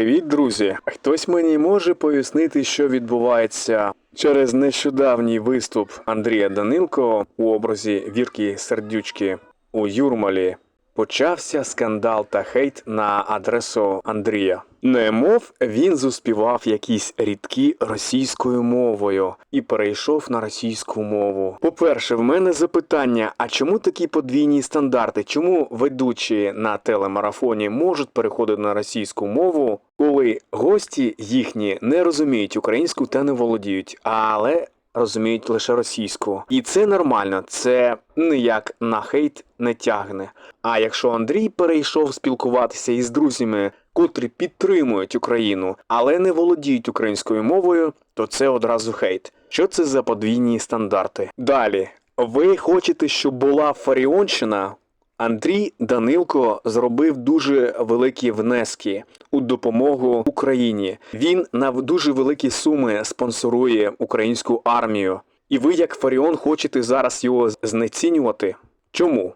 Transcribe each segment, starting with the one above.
Привіт, друзі! Хтось мені може пояснити, що відбувається через нещодавній виступ Андрія Данилко у образі Вірки Сердючки у Юрмалі. Почався скандал та хейт на адресу Андрія. Немов він заспівав якісь рідкі російською мовою і перейшов на російську мову. По-перше, в мене запитання: а чому такі подвійні стандарти? Чому ведучі на телемарафоні можуть переходити на російську мову, коли гості їхні не розуміють українську та не володіють, але розуміють лише російську. І це нормально, це ніяк на хейт не тягне. А якщо Андрій перейшов спілкуватися із друзями, котрі підтримують Україну, але не володіють українською мовою, то це одразу хейт. Що це за подвійні стандарти? Далі, ви хочете, щоб була Фаріонщина? Андрій Данилко зробив дуже великі внески у допомогу Україні. Він на дуже великі суми спонсорує українську армію. І ви, як Фаріон, хочете зараз його знецінювати? Чому?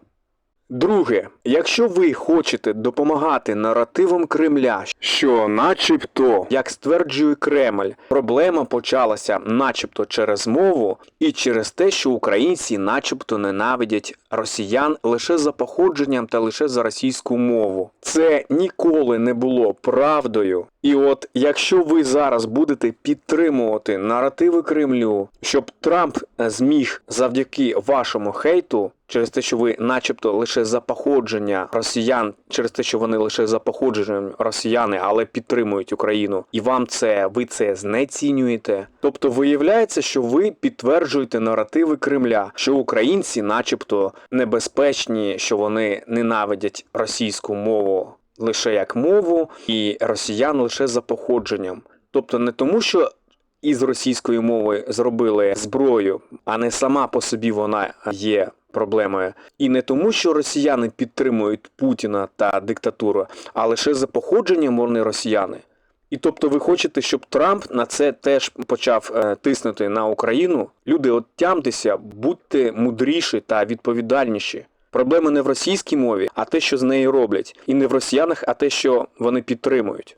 Друге, якщо ви хочете допомагати наративам Кремля, що начебто, як стверджує Кремль, проблема почалася начебто через мову і через те, що українці начебто ненавидять росіян лише за походженням та лише за російську мову. Це ніколи не було правдою. І от якщо ви зараз будете підтримувати наративи Кремлю, щоб Трамп е, зміг завдяки вашому хейту, через те, що ви, начебто, лише за походження росіян, через те, що вони лише за походженням росіяни, але підтримують Україну, і вам це ви це знецінюєте. Тобто виявляється, що ви підтверджуєте наративи Кремля, що українці, начебто, небезпечні, що вони ненавидять російську мову лише як мову, і росіян лише за походженням. Тобто не тому, що із російської мови зробили зброю, а не сама по собі вона є проблемою. І не тому, що росіяни підтримують Путіна та диктатуру, а лише за походженням вони росіяни. І тобто ви хочете, щоб Трамп на це теж почав е, тиснути на Україну? Люди, от тямтеся, будьте мудріші та відповідальніші. Проблема не в російській мові, а те, що з нею роблять, і не в росіянах, а те, що вони підтримують.